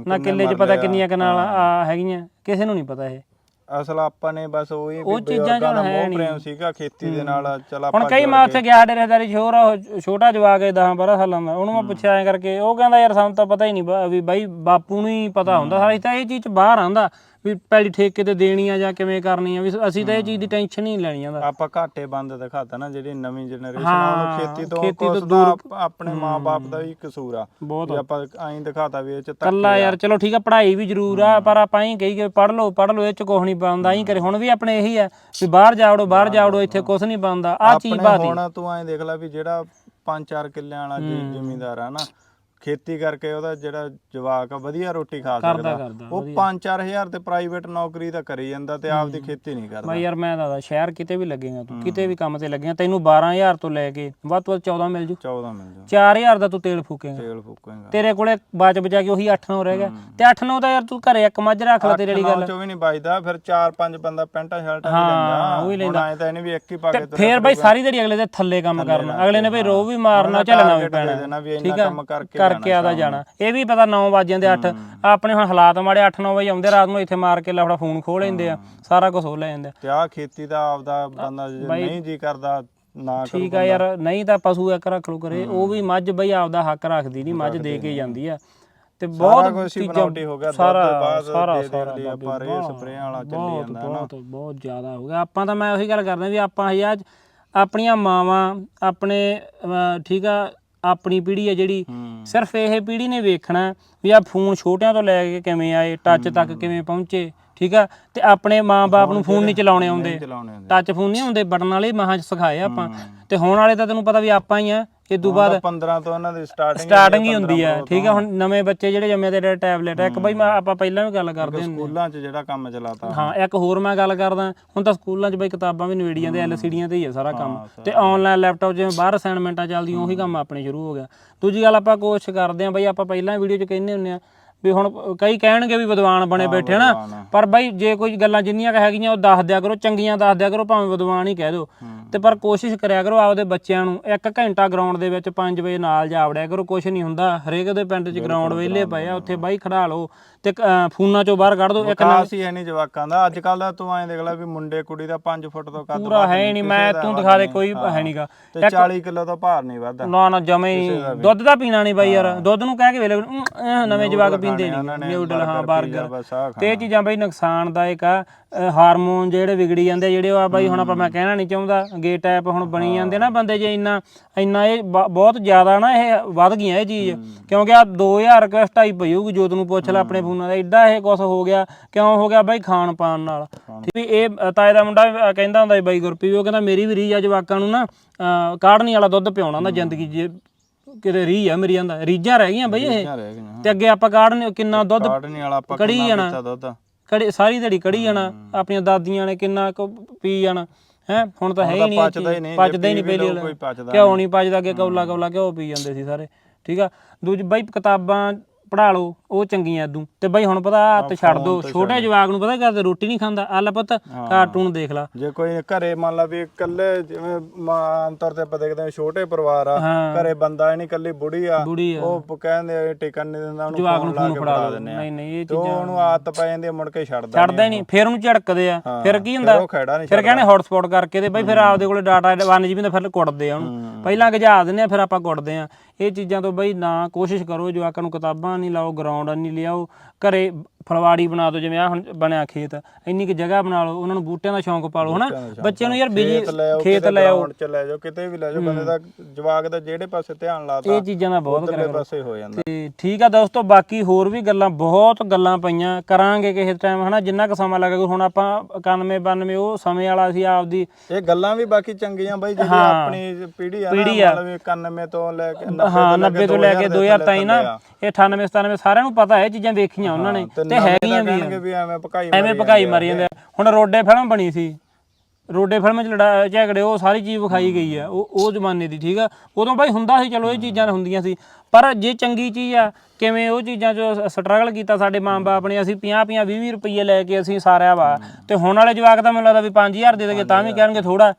ਨਾ ਕਿੱਲੇ ਚ ਪਤਾ ਕਿੰਨੀਆਂ ਕਨਾਲ ਆ ਹੈਗੀਆਂ। ਕਿਸੇ ਨੂੰ ਨਹੀਂ ਪਤਾ ਇਹ। ਅਸਲ ਆਪਾਂ ਨੇ ਬਸ ਉਹੀ ਉਹ ਚੀਜ਼ਾਂ ਚ ਹੈ ਮੋਹ ਪ੍ਰੇਮ ਸੀਗਾ ਖੇਤੀ ਦੇ ਨਾਲ ਚਲ ਹੁਣ ਆਪਾਂ ਕਈ ਮੈਂ ਉੱਥੇ ਗਿਆ ਸਾਡੇ ਰਿਸ਼ਤੇਦਾਰੀ ਛੋਰਾ ਉਹ ਛੋਟਾ ਜਵਾਕ ਹੈ 10 12 ਸਾਲਾਂ ਦਾ ਉਹਨੂੰ ਮੈਂ ਪੁੱਛਿਆ ਐ ਕਰਕੇ ਉਹ ਕਹਿੰਦਾ ਯਾਰ ਸਾਨੂੰ ਤਾਂ ਪਤਾ ਹੀ ਨਹੀਂ ਵੀ ਬਾਈ ਬਾਪੂ ਨੂੰ ਹੀ ਪਤਾ ਹੁੰਦਾ ਸਾਰੀ ਤਾਂ ਇਹ ਚੀਜ਼ ਚ ਬਾਹਰ ਆਂਦਾ ਵੀ ਪਹਿਲੀ ਠੇਕੇ ਤੇ ਦੇਣੀ ਆ ਜਾਂ ਕਿਵੇਂ ਕਰਨੀ ਆ ਵੀ ਅਸੀਂ ਤਾਂ ਇਹ ਚੀਜ਼ ਦੀ ਟੈਨਸ਼ਨ ਹੀ ਨਹੀਂ ਲੈਣੀ ਆਂਦਾ ਆਪਾਂ ਘਾਟੇ ਬੰਦ ਦਿਖਾਤਾ ਨਾ ਜਿਹੜੀ ਨਵੀਂ ਜਨਰੇਸ਼ਨ ਹਾਂ, ਉਹਨੂੰ ਖੇਤੀ ਤੋਂ ਖੇਤੀ ਤੋਂ ਕੁਛ ਦਾ ਆਪ- ਆਪਣੇ ਮਾਪੇ ਦਾ ਹੀ ਕਸੂਰ ਆ। ਵੀ ਆਪਾਂ ਐਂ ਦਿਖਾਤਾ ਵੀ ਇਹ ਚ ਕੱਲਾ ਯਾਰ ਚਲੋ ਠੀਕ ਆ ਪੜ੍ਹਾਈ ਵੀ ਜ਼ਰੂਰ ਆ ਪਰ ਆਪਾਂ ਹੀ ਕਹੀ ਕਿ ਪੜ੍ਹ ਲਓ ਪੜ੍ਹ ਲਓ ਇਹ ਚ ਕੁਝ ਨਹੀਂ ਪਾਉਂਦਾ ਹੀ। ਕਰੇ ਹੁਣ ਵੀ ਆਪਣੇ ਇਹੀ ਆ ਵੀ ਬਾਹਰ ਜਾਵੜੋ ਬਾਹਰ ਜਾਵੜੋ ਇੱਥੇ ਕੁਝ ਨਹੀਂ ਪਾਉਂਦਾ ਆ ਚੀਜ਼ ਆਪਣੇ ਬਾਤ ਹੁਣ ਤੂੰ ਐਂ ਦੇਖ ਲੈ ਵੀ ਜਿਹੜਾ 5-4 ਕਿੱਲਿਆਂ ਵਾਲਾ ਜੀ ਜ਼ਿਮੀਂਦਾਰ ਆ ਨਾ ਖੇਤੀ ਕਰਕੇ ਉਹਦਾ ਜਿਹੜਾ ਜਵਾਕ ਆ ਵਧੀਆ ਰੋਟੀ ਖਾ ਸਕਦਾ। ਕਰਦਾ, ਉਹ 5-4000 ਤੇ ਪ੍ਰਾਈਵੇਟ ਨੌਕਰੀ ਤਾਂ ਕਰੀ ਜਾਂਦਾ ਤੇ ਆਪਦੀ ਖੇਤੀ ਨਹੀਂ ਕਰਦਾ। ਮੈਂ ਯਾਰ ਮੈਂ ਦੱਸਦਾ ਸ਼ਹਿਰ ਕਿਤੇ ਵੀ ਲੱਗੇਗਾ ਤੂੰ ਕਿਤੇ ਵੀ ਕੰਮ ਤੇ ਲੱਗੇਗਾ ਤੈਨੂੰ 12000 ਤੋਂ ਲੈ ਕੇ ਵੱਧ ਤੋਂ ਵੱਧ 14 ਮਿਲ ਜੂ। 14 ਮਿਲ ਜਾ। 4000 ਦਾ ਤੂੰ ਤੇਲ ਫੂਕੇਗਾ। ਤੇਲ ਫੂਕੇਗਾ। ਤੇਰੇ ਕੋਲੇ ਬਚ ਬਚਾ ਕੇ ਉਹੀ 8-9 ਰਹਿ ਗਿਆ। ਤੇ 8-9 ਤਾਂ ਯਾਰ ਤੂੰ ਘਰੇ ਇੱਕ ਮੱਝ ਰੱਖ ਲੈ ਤੇਰੇ ਵਾਲੀ ਗੱਲ। ਚੋਂ ਵੀ ਨਹੀਂ ਬਚਦਾ ਫਿਰ 4-5 ਬੰਦਾ ਪੈਂਟਾਂ ਸ਼ਰਟਾਂ ਵੀ ਹਾਂ, ਉਹ ਲੈਂਦਾ ਹੁਣ ਐ ਤਾਂ ਇਹਨੇ ਵੀ ਇੱਕ ਹੀ ਪਾ ਕੇ ਫੇਰ ਬਾਈ ਸਾਰੀ ਦਿਹਾੜੀ ਅਗਲੇ ਦੇ ਥੱਲੇ ਕੰਮ ਕਰਨਾ। ਅਗਲੇ ਨੇ ਬਈ ਰੋ ਵੀ ਮਾਰਨਾ ਚੱਲਣਾ ਵੀ ਪੈਣਾ। ਵੀ ਇੰਨਾ ਕੰਮ ਕਰਕੇ ਕਰਕੇ ਆਦਾ ਜਾਣਾ। ਇਹ ਵੀ ਪਤਾ 9 ਵਜੇ ਜਾਂਦੇ 8 ਆਪਣੇ ਹੁਣ ਹਾਲਾਤ ਮਾੜੇ 8-9 ਵਜੇ ਆਉਂਦੇ ਰਾਤ ਨੂੰ ਇੱਥੇ ਮਾਰ ਕੇ ਲਫੜਾ ਫੋਨ ਖੋਹ ਲੈਂਦੇ ਆ। ਸਾਰਾ ਕੁਝ ਹੋ ਲੈ ਜਾਂਦੇ। ਤੇ ਆ ਖੇਤੀ ਦਾ ਆਪਦਾ ਬੰਦਾ ਨਹੀਂ ਜੀ ਕਰਦਾ ਨਾ ਕਰੂ ਠੀਕ ਆ ਯਾਰ ਨਹੀਂ ਤਾਂ ਪਸ਼ੂ ਇੱਕ ਰੱਖ ਲੋ ਕਰੇ ਉਹ ਵੀ ਮੱਝ ਬਈ ਆਪਦਾ ਹੱਕ ਰੱਖਦੀ ਨਹੀਂ ਮੱਝ ਦੇ ਕੇ ਜਾਂਦੀ ਆ। ਤੇ ਬਹੁਤ ਚੀਜ਼ਾਂ ਹੋ ਗਿਆ ਸਾਰਾ ਸਾਰਾ ਦੇ ਸਾਰਾ ਦੇ ਆਪਾਂ ਰੇ ਸਪਰੇਆਂ ਵਾਲਾ ਚੱਲੀ ਜਾਂਦਾ ਨਾ। ਬਹੁਤ ਬਹੁਤ ਜ਼ਿਆਦਾ ਹੋ ਗਿਆ। ਆਪਾਂ ਤਾਂ ਮੈਂ ਉਹੀ ਗੱਲ ਕਰਦਾ ਵੀ ਆਪਾਂ ਹਜੇ ਅੱਜ ਆਪਣੀਆਂ ਮਾਵਾਂ ਆਪਣੇ ਠੀਕ ਆ ਆਪਣੀ ਪੀੜ੍ਹੀ ਆ ਜਿਹੜੀ ਹੂੰ। ਸਿਰਫ ਇਹ ਪੀੜ੍ਹੀ ਨੇ ਵੇਖਣਾ ਵੀ ਆ ਫੋਨ ਛੋਟਿਆਂ ਤੋਂ ਲੈ ਕੇ ਕਿਵੇਂ ਆਏ ਟੱਚ ਤੱਕ ਕਿਵੇਂ ਪਹੁੰਚੇ ਠੀਕ ਆ? ਤੇ ਆਪਣੇ ਮਾਂ-ਬਾਪ ਨੂੰ ਫੋਨ ਨਹੀਂ ਚਲਾਉਣੇ ਆਉਂਦੇ। ਟੱਚ ਫੋਨ ਨਹੀਂ ਹੁੰਦੇ ਬਟਨ ਵਾਲੇ ਮਹਾਂ ਸਿਖਾਏ ਆਪਾਂ। ਤੇ ਹੁਣ ਵਾਲੇ ਤਾਂ ਤੈਨੂੰ ਪਤਾ ਵੀ ਆਪਾਂ ਹੀ ਆ। ਇਹ ਤੋਂ ਬਾਅਦ 15 ਤੋਂ ਉਹਨਾਂ ਦੀ ਸਟਾਰਟਿੰਗ ਸਟਾਰਟਿੰਗ ਹੀ ਹੁੰਦੀ ਆ। ਠੀਕ ਆ ਹੁਣ ਨਵੇਂ ਬੱਚੇ ਜਿਹੜੇ ਜੰਮੇ ਤੇ ਟੈਬਲੇਟ ਆ ਇੱਕ ਬਈ ਮੈਂ ਆਪਾਂ ਪਹਿਲਾਂ ਵੀ ਗੱਲ ਕਰਦੇ ਹੁੰਦੇ ਸਕੂਲਾਂ 'ਚ ਜਿਹੜਾ ਕੰਮ ਚਲਾਤਾ। ਹਾਂ ਇੱਕ ਹੋਰ ਮੈਂ ਗੱਲ ਕਰਦਾ ਹੁਣ ਤਾਂ ਸਕੂਲਾਂ 'ਚ ਬਈ ਕਿਤਾਬਾਂ ਵੀ ਨਵੇੜੀਆਂ ਤੇ ਐਲਸੀਡੀਆਂ ਤੇ ਹੀ ਆ ਸਾਰਾ ਕੰਮ। ਤੇ ਆਨਲਾਈਨ ਲੈਪਟਾਪ ਜਿਵੇਂ ਬਾਹਰ ਅਸਾਈਨਮੈਂਟਾਂ ਚੱਲਦੀਆਂ ਉਹੀ ਕੰਮ ਆਪਣੇ ਸ਼ੁਰੂ ਹੋ ਗਿਆ। ਦੂਜੀ ਗੱਲ ਆਪਾਂ ਕੋਸ਼ਿਸ਼ ਕਰਦੇ ਆਂ ਬਈ ਆਪਾਂ ਪਹਿਲਾਂ ਵੀਡੀਓ 'ਚ ਕਹਿੰਦੇ ਹੁੰਦੇ ਆ ਵੀ ਹੁਣ ਕਈ ਕਹਿਣਗੇ ਵੀ ਵਿਦਵਾਨ ਬਣੇ ਬੈਠੇ ਨਾ। ਪਰ ਬਈ ਜੇ ਕੋਈ ਗੱਲਾਂ ਜਿੰਨੀਆਂ ਕੁ ਹੈਗੀਆਂ ਉਹ ਦੱਸ ਦਿਆ ਕਰੋ ਚੰਗੀਆਂ ਦੱਸ ਦਿਆ ਕਰੋ ਭਾਵੇਂ ਵਿਦਵਾਨ ਹੀ ਕਹਿ ਦਿਓ। ਤੇ ਪਰ ਕੋਸ਼ਿਸ਼ ਕਰਿਆ ਕਰੋ ਆਪਦੇ ਬੱਚਿਆਂ ਨੂੰ ਇੱਕ ਘੰਟਾ ਗਰਾਊਂਡ ਦੇ ਵਿੱਚ 5 ਵਜੇ ਨਾਲ ਜਾ ਵੜਿਆ ਕਰੋ ਕੁਝ ਨਹੀਂ ਹੁੰਦਾ। ਹਰੇਕ ਦੇ ਪਿੰਡ 'ਚ ਗਰਾਊਂਡ ਵਿਹਲੇ ਪਏ ਆ ਉੱਥੇ ਬਾਈ ਖੜਾ ਲਓ ਤੇ ਫੋਨਾਂ 'ਚੋਂ ਬਾਹਰ ਕੱਢ ਦਿਓ ਇੱਕ ਹੀ ਹੈ ਨਹੀਂ ਜਵਾਕਾਂ ਦਾ। ਅੱਜ ਕੱਲ ਦਾ ਤੂੰ ਐਂ ਦੇਖ ਲੈ ਵੀ ਮੁੰਡੇ ਕੁੜੀ ਦਾ 5 ਫੁੱਟ ਤੋਂ ਕੱਦ ਪੂਰਾ ਹੈ ਨਹੀਂ ਮੈਂ ਤੂੰ ਦਿਖਾ ਦੇ ਕੋਈ ਹੈ। ਨਹੀਂਗਾ ਤੇ 40 ਕਿਲੋ ਤੋਂ ਭਾਰ ਨਹੀਂ ਵੱਧਦਾ। ਨਾ ਨਾ ਜਮੇ ਦੁੱਧ ਦਾ ਪੀਣਾ ਨਹੀਂ ਬਾਈ ਯਾਰ। ਦੁੱਧ ਨੂੰ ਕਹਿ ਕੇ ਵੇਲੇ ਨਵੇਂ ਜਵਾਕ ਪੀਂਦੇ ਨਹੀਂ ਨਿਊਡਲ ਹਾਂ 버ਗਰ ਤੇ ਇਹ ਚੀਜ਼ਾਂ ਬਈ ਨੁਕਸਾਨਦਾਇਕ ਆ ਹਾਰਮੋਨ ਜਿਹੜੇ ਵਿਗੜੀ ਜਾਂਦੇ ਜਿਹੜੇ ਆ ਬਾਈ ਹੁਣ ਆਪਾਂ ਮੈਂ ਕਹਿਣਾ ਨਹੀਂ ਚਾਹੁੰਦਾ ਗੇ ਟਾਈਪ ਹੁਣ ਬਣੀ ਜਾਂਦੇ ਨਾ ਬੰਦੇ ਜੇ ਇੰਨਾ ਇੰਨਾ ਇਹ ਬਹੁਤ ਜ਼ਿਆਦਾ ਨਾ ਇਹ ਵੱਧ ਗਈਆਂ ਇਹ ਚੀਜ਼। ਕਿਉਂਕਿ ਆ 2000 ਰਿਕਵੈਸਟ ਆਈ ਪਈ ਹੋਊਗੀ ਜੋਤ ਨੂੰ ਪੁੱਛ ਲੈ ਆਪਣੇ ਫੋਨਾਂ ਦਾ ਐਡਾ ਇਹ ਕੁਝ ਹੋ ਗਿਆ ਕਿਉਂ ਹੋ ਗਿਆ ਬਾਈ ਖਾਣ ਪਾਣ ਨਾਲ। ਵੀ ਇਹ ਤਾਏ ਦਾ ਮੁੰਡਾ ਕਹਿੰਦਾ ਹੁੰਦਾ ਬਾਈ ਗੁਰਪੀ ਉਹ ਕਹਿੰਦਾ ਮੇਰੀ ਵੀ ਰੀਝ ਆ ਜਵਾਕਾਂ ਨੂੰ ਨਾ ਕਾੜਨੀ ਵਾਲਾ ਦੁੱਧ ਪਿਆਉਣਾ ਹੁੰਦਾ ਜ਼ਿੰਦਗੀ ਜੇ ਕਿਤੇ ਰੀਝ ਆ ਮੇਰੀ ਜਾਂਦਾ ਰੀਝਾਂ ਰਹਿ ਗਈਆਂ ਬਈ ਇਹ। ਚੀਜ਼ਾਂ ਰਹਿ ਗਈਆਂ ਤੇ ਅੱਗੇ ਆਪਾਂ ਕਾੜਨੇ ਕਿੰਨਾ ਦੁੱਧ ਕਾਟਣੀ ਵਾਲਾ ਆਪਾਂ ਕੜੀ ਕਿੰਨਾ ਜਾਣਾ। ਪੀਤਾ ਦੁੱਧ। ਕੜੀ ਸਾਰੀ ਦਿਹਾੜੀ ਕੜੀ ਜਾਣਾ ਆਪਣੀਆਂ ਦਾਦੀਆਂ ਨੇ ਕਿੰਨਾ ਕੁ ਪੀ ਜਾਣਾ ਹੈ ਹੁਣ ਤਾਂ ਹੈ ਹੀ ਨਹੀਂ ਇਹ ਪਚਦਾ ਹੀ ਚੀਜ਼। ਨਹੀਂ, ਜੇ ਪਚਦਾ ਹੀ ਨਹੀਂ ਪੀ ਵੀ ਪਹਿਲੀ ਲਓ, ਕੋਈ ਪਚਦਾ ਕਿਉਂ ਨਹੀਂ। ਪਚਦਾ ਅੱਗੇ ਕੌਲਾ ਕੌਲਾ ਘਿਓ ਪੀ ਜਾਂਦੇ ਸੀ ਸਾਰੇ ਠੀਕ ਆ। ਦੂਜੀ ਬਈ ਕਿਤਾਬਾਂ ਪੜਾ ਲਓ ਉਹ ਚੰਗੀਆਂ ਇਦੋਂ ਤੇ ਬਈ ਹੁਣ ਪਤਾ ਹੱਥ ਛੱਡ ਦੋ ਛੋਟੇ ਜਵਾਕ ਨੂੰ ਪਤਾ ਕਰਦੇ ਰੋਟੀ ਨਹੀਂ ਖਾਂਦਾ। ਆ ਲੈ ਪੁੱਤ ਕਾਰਟੂਨ ਦੇਖ ਲਾ। ਜੇ ਕੋਈ ਘਰੇ ਮੰਨ ਲਾ ਵੀ ਇਕੱਲੇ ਜਿਵੇਂ ਮਾਂ ਆਮ ਤੌਰ ਤੇ ਆਪਾਂ ਦੇਖਦੇ ਹਾਂ ਛੋਟੇ ਪਰਿਵਾਰ ਆ। ਘਰੇ ਬੰਦਾ ਨਹੀਂ ਇਕੱਲੀ ਬੁੜੀ ਆ ਉਹ ਕਹਿੰਦੇ ਟਿਕਣ ਨਹੀਂ ਦਿੰਦਾ ਉਹਨੂੰ ਜਵਾਕ ਫੋਨ ਨੂੰ ਫੋਨ ਫੜਾ ਦਿੰਦੇ ਨਹੀਂ ਨਹੀਂ ਇਹ ਉਹ ਉਹਨੂੰ ਆਦਤ ਪੈ ਜਾਂਦੀ ਮੁੜ ਕੇ ਛੱਡਦਾ ਛੱਡਦਾ ਹੀ ਨਹੀਂ ਫਿਰ ਉਹਨੂੰ ਝੜਕਦੇ ਆ। ਫਿਰ ਕੀ ਹੁੰਦਾ? ਫਿਰ ਕਹਿੰਦੇ ਹੌਟਸਪੌਟ ਕਰਕੇ ਤੇ ਬਈ ਫਿਰ ਆਪਦੇ ਕੋਲੇ ਡਾਟਾ 1 ਜੀਬੀ ਦਾ ਫਿਰ ਕੁੱਟਦੇ ਆ ਉਹਨੂੰ। ਪਹਿਲਾਂ ਗਜਾ ਦਿੰਦੇ ਆ ਫਿਰ ਆਪਾਂ ਕੁੱਟਦੇ ਆ। ਇਹ ਚੀਜ਼ਾਂ ਤੋਂ ਬਈ ਨਾ ਕੋਸ਼ਿਸ਼ ਕਰੋ ਜਵਾਕਾਂ ਨੂੰ ਕਿਤਾਬਾਂ ਨਹੀਂ ਲਾਓ ਗਰਾਊਂਡ ਨਹੀਂ ਲਿਆਓ, ਘਰੇ ਫਲਵਾੜੀ ਬਣਾ ਦਿਓ ਜਿਵੇਂ ਆ ਹੁਣ ਬਣਿਆ ਖੇਤ। ਇੰਨੀ ਕਿ ਜਗ੍ਹਾ ਬਣਾ ਲਓ ਉਹਨਾਂ ਨੂੰ ਬੂਟਿਆਂ ਦਾ ਸ਼ੌਂਕ ਪਾਲੋ ਹਨਾ? ਬੱਚਿਆਂ ਨੂੰ ਯਾਰ ਬਿਜ਼ੀ ਖੇਤ ਲੈ ਆਓ ਚ ਲੈ ਜਾਓ ਕਿਤੇ ਵੀ ਲੈ ਜਾਓ ਬੰਦੇ ਦਾ ਜਵਾਕ ਦਾ ਜਿਹੜੇ ਪਾਸੇ ਧਿਆਨ ਲਾਤਾ ਇਹ ਚੀਜ਼ਾਂ ਦਾ ਬਹੁਤ ਪਾਸੇ ਹੋ ਜਾਂਦਾ। ਤੇ ਠੀਕ ਆ ਦੋਸਤੋ ਬਾਕੀ ਹੋਰ ਵੀ ਗੱਲਾਂ ਬਹੁਤ ਗੱਲਾਂ ਪਈਆਂ। ਕਰਾਂਗੇ ਕਿਸੇ ਟਾਈਮ ਹਨਾ? ਜਿੰਨਾ ਕੁ ਸਮਾਂ ਲੱਗੇਗਾ ਹੁਣ ਆਪਾਂ 91 92 ਉਹ ਸਮੇਂ ਵਾਲਾ ਸੀ ਆਪਦੀ। ਇਹ ਗੱਲਾਂ ਵੀ ਬਾਕੀ ਚੰਗੀਆਂ ਬਾਈ ਜਿਹੜੀ ਆਪਣੀ ਪੀੜ੍ਹੀ ਆ। ਮਤਲਬ 91 ਤੋਂ ਲੈ ਕੇ 90 ਹਾਂ 90 ਤੋਂ ਲੈ ਕੇ 2000 ਦੇ ਤਾਈਂ ਨਾ। ਇਹ 98 97 ਸਾਰਿਆਂ ਨੂੰ ਪਤਾ ਹੈ ਇਹ ਚੀਜ਼ਾਂ ਵੇਖੀਆਂ ਉਹਨਾਂ ਨੇ। ਤੇ ਹੈਗੀਆਂ ਵੀ ਆ। ਵੀ ਐਵੇਂ ਭਕਾਈ ਐਵੇਂ ਭਗਾਈ ਮਾਰੀ ਜਾਂਦੇ ਆ। ਹੁਣ ਰੋਡੇ ਫਿਲਮ ਬਣੀ ਸੀ। ਰੋਡੇ ਫਿਲਮ ਚ ਲੜਾ ਝਗੜੇ ਉਹ ਸਾਰੀ ਚੀਜ਼ ਵਿਖਾਈ ਗਈ ਆ। ਉਹ ਉਹ ਜ਼ਮਾਨੇ ਦੀ ਠੀਕ ਆ? ਉਦੋਂ ਬਾਈ ਹੁੰਦਾ ਸੀ ਚਲੋ ਇਹ ਚੀਜ਼ਾਂ ਹੁੰਦੀਆਂ ਸੀ। ਪਰ ਜੇ ਚੰਗੀ ਚੀਜ਼ ਆ ਕਿਵੇਂ ਉਹ ਚੀਜ਼ਾਂ 'ਚ ਸਟਰਗਲ ਕੀਤਾ ਸਾਡੇ ਮਾਂ-ਬਾਪ ਨੇ ਅਸੀਂ 50 50 20 ਰੁਪਏ ਲੈ ਕੇ ਅਸੀਂ ਸਾਰਿਆ ਵਾ। ਤੇ ਹੁਣ ਵਾਲੇ ਜਵਾਕ ਤਾਂ ਮੈਨੂੰ ਲੱਗਦਾ ਵੀ 5000 ਦੇ ਦੇਗੇ ਤਾਂ ਵੀ ਕਹਿਣਗੇ ਥੋੜਾ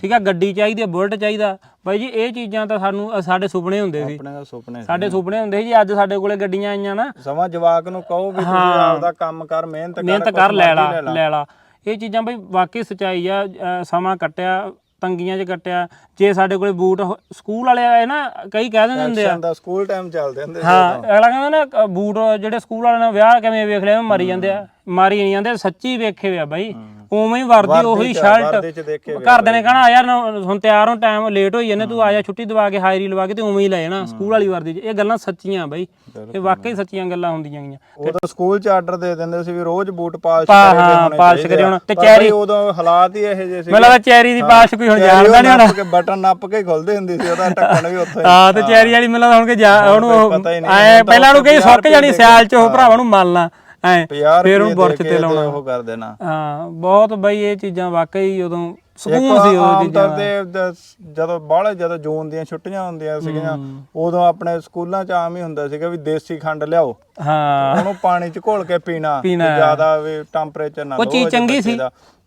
ਠੀਕ ਆ ਗੱਡੀ ਚਾਹੀਦੀ ਆ ਬੁਲਟ ਚਾਹੀਦਾ। ਬਾਈ ਜੀ ਇਹ ਚੀਜ਼ਾਂ ਤਾਂ ਸਾਨੂੰ ਅ, ਸਾਡੇ ਸੁਪਨੇ ਹੁੰਦੇ ਸੀ। ਆਪਣੇ ਦਾ ਸੁਪਨੇ ਸਾਡੇ ਸੁਪਨੇ ਹੁੰਦੇ ਸੀ ਜੀ ਅੱਜ ਸਾਡੇ ਕੋਲੇ ਗੱਡੀਆਂ ਆਈਆਂ ਨਾ। ਸਮਾਂ ਜਵਾਕ ਨੂੰ ਕਹੋ ਵੀ ਤੁਸੀਂ ਆਪਦਾ ਕੰਮ ਕਰ ਮਿਹਨਤ ਕਰ ਮਿਹਨਤ ਕੁਛ ਕਰ ਲੈ ਲਾ ਮਰਜ਼ੀ ਲੈ। ਲਾ ਇਹ ਚੀਜ਼ਾਂ ਬਈ ਵਾਕਈ ਸਚਾਈ ਆ ਅ, ਸਮਾਂ ਕੱਟਿਆ ਤੰਗੀਆਂ 'ਚ ਕੱਟਿਆ। ਜੇ ਸਾਡੇ ਕੋਲੇ ਬੂਟ ਹੋ- ਸਕੂਲ ਵਾਲੇ ਆਏ ਨਾ ਕਈ ਕਹਿ ਦਿੰਦੇ ਹੁੰਦੇ ਆ। ਦਾ ਸਕੂਲ ਟਾਈਮ ਚੱਲਦੇ ਹੁੰਦੇ ਸੀ ਹਾਂ ਅਗਲਾ ਕਹਿੰਦਾ ਨਾ ਅ, ਬੂਟ ਜਿਹੜੇ ਸਕੂਲ ਵਾਲਿਆਂ ਨੇ ਵਿਆਹ ਕਿਵੇਂ ਵੇਖ ਲਿਆ ਮਰੀ ਜਾਂਦੇ ਆ। ਮਾਰੀ ਨਹੀਂ ਜਾਂਦੇ ਸੱਚੀ ਵੇਖੇ ਹੋਇਆ ਬਾਈ। ਉਵੇਂ ਹੀ ਵਰਦੀ ਉਹੀ ਸ਼ਰਟ ਵਰਦੀ ਚ ਦੇਖੇ ਹੋਏ ਘਰ ਦੇ ਨੇ ਕਹਣਾ ਯਾਰ ਨਾ- ਹੁਣ ਤਿਆਰ ਹੋ ਟਾਈਮ ਲੇਟ ਹੋਈ ਜਾਂਦੇ ਤੂੰ ਆ ਜਾ ਛੁੱਟੀ ਦਵਾ ਕੇ ਹਾਜ਼ਰੀ ਲਵਾ ਕੇ ਤੇ ਉਵੇਂ ਹੀ ਲੈ ਜਾਣਾ ਸਕੂਲ ਵਾਲੀ ਵਰਦੀ 'ਚ। ਇਹ ਗੱਲਾਂ ਸੱਚੀਆਂ ਬਾਈ। ਇਹ ਵਾਕਈ ਸੱਚੀਆਂ ਗੱਲਾਂ ਹੁੰਦੀਆਂ ਗਈਆਂ। ਉਦੋਂ ਸਕੂਲ ਚ ਆਰਡਰ ਦੇ ਦਿੰਦੇ ਸੀ ਵੀ ਰੋਜ਼ ਬੂਟ ਪਾਲਿਸ਼ ਪਾ- ਕਰੇ ਹਾਂ, ਪਾਲਿਸ਼ ਕਰੇ। ਹੋਣ। ਤੇ ਚੈਰੀ- ਉਦੋਂ ਹਾਲਾਤ ਹੀ ਇਹੋ ਜਿਹੇ ਸੀ। ਮੈਨੂੰ ਲੱਗਦਾ ਚੈਰੀ ਦੀ ਪਾਸ਼ ਕੋਈ ਹੁਣ ਜਾਣਦਾ ਨਹੀਂ ਹੋਣਾ। ਬਟਨ ਨੱਪ ਕੇ ਖੁੱਲਦੇ ਹੁੰਦੇ ਸੀ ਉਹਦਾ ਢੱਕਣ ਵੀ ਉੱਥੇ ਹਾਂ। ਤੇ ਚੈਰੀ ਵਾਲੀ ਮੈਨੂੰ ਲੱਗਦਾ ਹੁਣ ਕਿ ਜਾ ਉਹਨੂੰ ਪਤਾ ਹੀ ਨਹੀਂ, ਐ ਹੁਣ ਤਾਂ ਪਹਿਲਾਂ ਨੂੰ ਕਹੀ ਸੁੱਕ ਜਾਣੀ ਸਿਆਲ ਚ ਉਹ ਭਰਾਵਾਂ ਨੂੰ ਮੰਨ ਲਾ ਐ 50 ਫਿਰ ਉਹਨੂੰ ਦੇ ਤੇ ਲਾਉਣਾ। ਉਹ ਕਰ ਦੇਣਾ। ਹਾਂ ਬਹੁਤ ਬਈ ਇਹ ਚੀਜ਼ਾਂ ਵਾਕਈ ਉਦੋਂ ਸਕੂਨ ਸੀ ਉਹ ਚੀਜ਼ਾਂ ਜ- ਜਦੋਂ ਬਾਹਲੇ ਜਦੋਂ ਜੂਨ ਦੀਆਂ ਛੁੱਟੀਆਂ ਹੁੰਦੀਆਂ ਸੀਗੀਆਂ ਉਦੋਂ ਆਪਣੇ ਸਕੂਲਾਂ ਚ ਆਮ ਹੀ ਹੁੰਦਾ ਸੀਗਾ ਵੀ ਦੇਸੀ ਖੰਡ ਲਿਆਓ। ਹਾਂ। ਉਹਨੂੰ ਪਾਣੀ ਚ ਘੋਲ ਕੇ ਪੀਣਾ। ਜ਼ਿਆਦਾ ਵੀ ਟੈਂਪਰੇਚਰ ਨਾ ਉਹ ਚੀਜ਼ ਚੰਗੀ ਸੀ।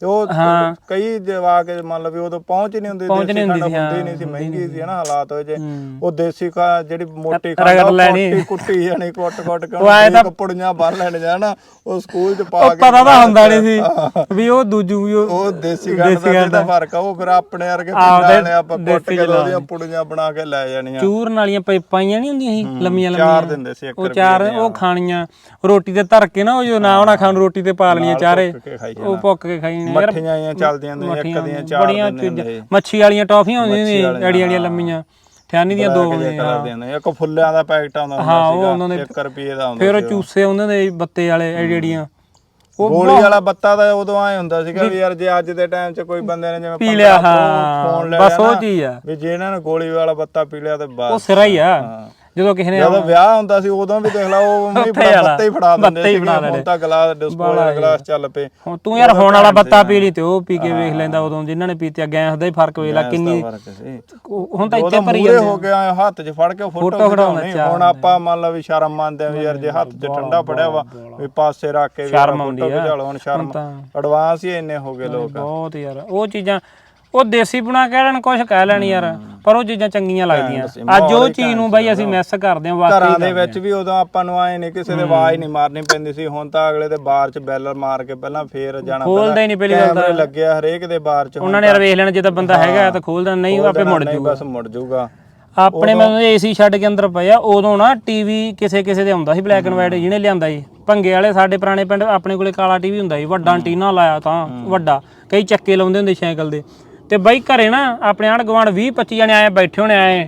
ਤੇ ਉਹ ਹਾਂ। ਕਈ ਜਵਾਕ ਮੰਨ ਲਓ ਵੀ ਉਦੋਂ ਪਹੁੰਚ ਹੀ ਨਹੀਂ ਹੁੰਦੀ ਪਹੁੰਚ ਨਹੀਂ ਹੁੰਦੀ ਸੀ, ਹੁੰਦੀ ਨਹੀਂ ਸੀ ਮਹਿੰਗੀ ਸੀ ਨਾ ਹਾਲਾਤ ਹੋਏ ਜੇ ਹੂੰ। ਉਹ ਦੇਸੀ ਖਾ ਜਿਹੜੀ ਮੋਟੀ ਰਗੜ ਆ, ਉਹ ਲੈਣੀ। ਕੁੱਟੀ ਕੁੱਟੀ ਜਾਣੀ ਕੁੱਟ ਕੁੱਟ ਕੇ ਉਹ ਐਂ ਤਾਂ- ਕੱਪੜੀਆਂ ਬੰਨ ਲੈਣ ਜਾਣਾ ਉਹ ਸਕੂਲ ਚ ਪਾ ਉਹ ਕੇ ਪਤਾ ਤਾਂ ਹੁੰਦਾ ਨਹੀਂ ਸੀ ਵੀ ਉਹ ਦੂਜੂ ਵੀ ਉਹ ਉਹ ਦੇਸੀ ਖੰਡ ਦਾ ਜਿਹੜਾ ਫ਼ਰਕ ਆ ਉਹ ਫਿਰ ਆਪਣੇ ਵਰਗੇ ਆਪਦੇ ਪਿੰਡਾਂ ਵਾਲੇ ਆਪਾਂ ਕੁੱਟ ਦੇਸੀ ਕੇ ਚ ਲਾ ਉਹਦੀਆਂ ਪੁੜੀਆਂ ਬਣਾ ਕੇ ਲੈ ਜਾਣੀਆਂ। ਚੂਰਨ ਵਾਲੀਆਂ ਪਾਈਆਂ ਨਹੀਂ ਹੁੰਦੀਆਂ ਸੀ ਲੰਮੀਆਂ ਚਾਰ ਲੰਮੀਆਂ। ਦਿੰਦੇ ਸੀ ਇੱਕ ਉਹ ਚਾਰ ਉਹ ਖਾਣੀਆਂ ਰੋਟੀ ਤੇ ਧਰ ਕੇ ਨਾ ਉਹ ਜੋ ਨਾ ਉਹਨਾਂ ਖਾਣ ਰੋਟੀ ਤੇ ਪਾ ਲੈਣੀਆਂ ਚਾਰੇ ਕੇ ਖਾਈ ਉਹ ਭੁੱਕ ਕੇ ਖਾਈ ਜਾਣੀਆਂ। ਯਾਰ ਮੱਠੀਆਂ ਆਈਆਂ ਚੱਲਦੀਆਂ ਨੇ ਇੱਕ ਦੀਆਂ ਚਾਰ ਬੜੀਆਂ ਚੀਜ਼ਾਂ ਮੱਛੀ ਵਾਲੀਆਂ ਟੌਫੀਆਂ ਹੁੰਦੀਆਂ ਨੇ ਐੜੀਆਂ ਐੜੀਆਂ ਲੰਮੀਆਂ। ਠਿਆਨੀ ਦੀਆਂ ਦੋ ਹੁੰਦੀਆਂ ਨੇ ਇੱਕ ਫੁੱਲਿਆਂ ਦਾ ਪੈਕਟ ਆਉਂਦਾ ਹਾਂ, ਉਹ ਹੁੰਦਾ ਸੀਗਾ 1 ਰੁਪਏ ਦਾ ਆਉਂਦਾ ਫਿਰ ਉਹ ਚੂਸੇ ਉਹਨਾਂ ਦੇ ਬੱਤੇ ਵਾਲੇ ਐੜੀ ਐੜੀਆਂ ਉਹ ਗੋਲੀ ਵਾਲਾ ਬੱਤਾ ਦਾ ਉਦੋਂ ਆਏ ਹੁੰਦਾ ਸੀਗਾ ਵੀ ਯਾਰ ਜੇ ਅੱਜ ਦੇ ਟਾਈਮ 'ਚ ਕੋਈ ਬੰਦੇ ਨੇ ਜਿਵੇਂ ਪੀ ਲਿਆ 15 ਹਾਂ। ਫੋਨ ਲੈ ਬਸ ਉਹ ਨਾ, ਚੀਜ਼ ਆ। ਵੀ ਜੇ ਇਹਨਾਂ ਨੇ ਗੋਲੀ ਵਾਲਾ ਬੱਤਾ ਪੀ ਲਿਆ ਤੇ ਉਹ ਬਸ ਸਿਰਾ ਹੀ ਆ। ਜਦੋਂ ਕਿਸੇ ਨੇ ਜਦੋਂ ਵਿਆਹ ਹੁੰਦਾ ਸੀ ਉਦੋਂ ਵੀ ਦੇਖ ਲਾ ਉਹ ਫੜਾ ਵਾਲਾ, ਬੱਤੇ ਹੀ ਫੜਾ ਦਿੰਦੇ ਬੱਤੇ ਹੀ ਸੀ ਹੁਣ ਤਾਂ ਗਲਾਸ ਡਿਸਪੋਜ਼ਲ ਗਲਾਸ ਚੱਲ ਪਏ। ਹੁਣ ਤੂੰ ਯਾਰ ਹੁਣ ਵਾਲਾ ਬੱਤਾ ਪੀ ਲਈ ਤੇ ਉਹ ਪੀ ਕੇ ਵੇਖ ਲੈਂਦਾ ਉਦੋਂ ਜਿਨ੍ਹਾਂ ਨੇ ਪੀਤੇ ਗੈਸ ਦਾ ਹੀ ਫ਼ਰਕ ਵੇਖ ਲੈ ਕਿੰਨੀ ਹੁਣ ਤਾਂ ਇੱਥੇ ਭਰੀ ਜਾਂਦੇ ਹੋ ਗਿਆ ਹੱਥ 'ਚ ਫੜ ਕੇ ਫੋਟੋ ਖਿਡਾਉਣੀ ਹੁਣ ਆਪਾਂ ਮੰਨ ਲਾ ਵੀ ਸ਼ਰਮ ਮੰਨਦੇ ਆ ਵੀ ਯਾਰ ਜੇ ਹੱਥ 'ਚ ਠੰਡਾ ਫੜਿਆ ਵਾ ਵੀ ਪਾਸੇ ਰੱਖ ਕੇ ਵੀ ਸ਼ਰਮ ਫੋਟੋ। ਖਿਚਾ ਲਓ ਹੁਣ ਸ਼ਰਮ ਐਡਵਾਂਸ ਹੀ ਇੰਨੇ ਹੋ ਗਏ ਲੋਕ। ਬਹੁਤ ਯਾਰ ਉਹ ਚੀਜ਼ਾਂ ਉਹ ਦੇਸੀ ਬਣਾ ਕਹਿ ਲੈਣ ਕੁਝ ਕਹਿ ਲੈਣ ਯਾਰ। ਪਰ ਉਹ ਚੀਜ਼ਾਂ ਚੰਗੀਆਂ ਲੱਗਦੀਆਂ। ਅੱਜ ਉਹ ਚੀਜ਼ ਨੂੰ ਬਾਈ ਅਸੀਂ ਮਿਸ ਕਰਦੇ ਹਾਂ ਵਾਕਈ ਘਰਾਂ ਦੇ ਵਿੱਚ ਵੀ ਉਦੋਂ ਆਪਾਂ ਨੂੰ ਆਏ ਨਹੀਂ ਕਿਸੇ ਦੇ ਆਵਾਜ਼ ਨਹੀਂ ਮਾਰਨੀ ਪੈਂਦੀ ਸੀ। ਹੁਣ ਤਾਂ ਅਗਲੇ ਦੇ ਬਾਰ 'ਚ ਬੈਲ ਮਾਰ ਕੇ ਪਹਿਲਾਂ ਫੇਰ ਜਾਣਾ ਖੋਲਦਾ ਹੀ ਨਹੀਂ ਪਹਿਲੀ ਗੱਲ ਕੈਮਰੇ ਲੱਗਿਆ ਹਰੇਕ ਦੇ ਬਾਰ 'ਚ। ਉਹਨਾਂ ਨੇ ਯਾਰ ਵੇਖ ਲੈਣਾ ਜੇ ਤਾਂ ਬੰਦਾ ਹੈਗਾ ਤਾਂ ਖੋਲ ਦੇਣਾ ਨਹੀਂ ਆਪੇ ਮੁੜ ਜੂਗਾ। ਬਸ ਮੁੜ ਜਾਊਗਾ ਆਪਣੇ ਮੈਂ ਏਸੀ ਛੱਡ ਕੇ ਅੰਦਰ ਪਿਆ ਉਦੋਂ ਨਾ ਟੀਵੀ ਕਿਸੇ ਕਿਸੇ ਦੇ ਆਉਂਦਾ ਸੀ ਬਲੈਕ ਐਂਡ ਵਾਈਟ ਜਿਹਨੇ ਲਿਆਂਦਾ ਸੀ। ਭੰਗੇ ਵਾਲੇ ਸਾਡੇ ਪੁਰਾਣੇ ਪਿੰਡ ਆਪਣੇ ਕੋਲੇ ਕਾਲਾ ਟੀਵੀ ਹੁੰਦਾ ਸੀ ਵੱਡਾ ਐਂਟੀਨਾ ਲਾਇਆ ਤਾਂ ਵੱਡਾ। ਕਈ ਚੱਕੇ ਲਾਉਂਦੇ ਹੁੰਦੇ ਸਾਈਕਲ ਦੇ। ਤੇ ਬਾਈ ਘਰੇ ਨਾ ਆਪਣੇ ਆਂਢ ਗੁਆਂਢ 20 25 ਜਣੇ ਆਏ ਬੈਠੇ ਹੋਣੇ ਆਏ।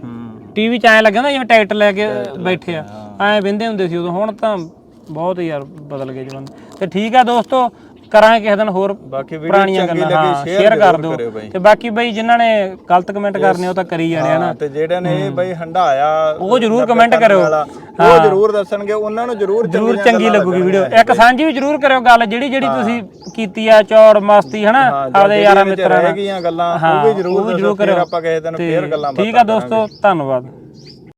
ਟੀਵੀ ਚ ਐ ਲੱਗਿਆ ਹੁੰਦਾ ਜਿਵੇਂ ਟਿਕਟ ਲੈ ਕੇ ਬੈਠੇ ਆ। ਐ ਵਿੰਦੇ ਹੁੰਦੇ ਸੀ ਉਦੋਂ। ਹੁਣ ਤਾਂ ਬਹੁਤ ਯਾਰ ਬਦਲ ਗਏ ਜਮਾਨੇ। ਤੇ ਠੀਕ ਆ ਦੋਸਤੋ ਕਰਾਂਗੇ ਕਿਸੇ ਦਿਨ ਹੋਰ ਬਾਕੀ ਵੀਡੀਓ ਪੁਰਾਣੀਆਂ ਚੰਗੀ ਗੱਲਾਂ ਹਾਂ ਸ਼ੇਅਰ ਸ਼ੇਅਰ ਕਰ ਦਿਓ। ਤੇ ਬਾਕੀ ਬਈ ਜਿਨ੍ਹਾਂ ਨੇ ਗਲਤ ਕਮੈਂਟ ਕਰਨੇ ਉਹ ਤਾਂ ਕਰੀ ਜਾਣੇ ਆ ਨਾ। ਹਾਂ, ਤੇ ਜਿਹੜੇ ਨੇ ਇਹ ਬਈ ਹੰਡਾਇਆ ਉਹ ਜ਼ਰੂਰ ਕਰਨ ਕਰਿਓ। ਉਹ ਜ਼ਰੂਰ ਦੱਸਣਗੇ ਉਹਨਾਂ ਨੂੰ ਜ਼ਰੂਰ ਜਰੂਰ ਚੰਗੀ ਲੱਗੂਗੀ ਵੀਡੀਓ। ਇੱਕ ਸਾਂਝੀ ਵੀ ਜਰੂਰ ਕਰਿਓ ਗੱਲ ਜਿਹੜੀ ਜਿਹੜੀ ਤੁਸੀਂ ਕੀਤੀ ਆ ਚੌੜ ਮਸਤੀ ਹਨਾ? ਆਪਦੇ ਯਾਰਾਂ ਮਿੱਤਰਾਂ ਨਾਲ। ਗਈਆਂ ਗੱਲਾਂ ਉਹ ਵੀ ਜ਼ਰੂਰ ਦੱਸੋ ਜ਼ਰੂਰ ਫਿਰ ਕਰਿਓ। ਆਪਾਂ ਕਿਸੇ ਦਿਨ ਫੇਰ ਗੱਲਾਂ ਠੀਕ ਆ ਦੋਸਤੋ ਧੰਨਵਾਦ।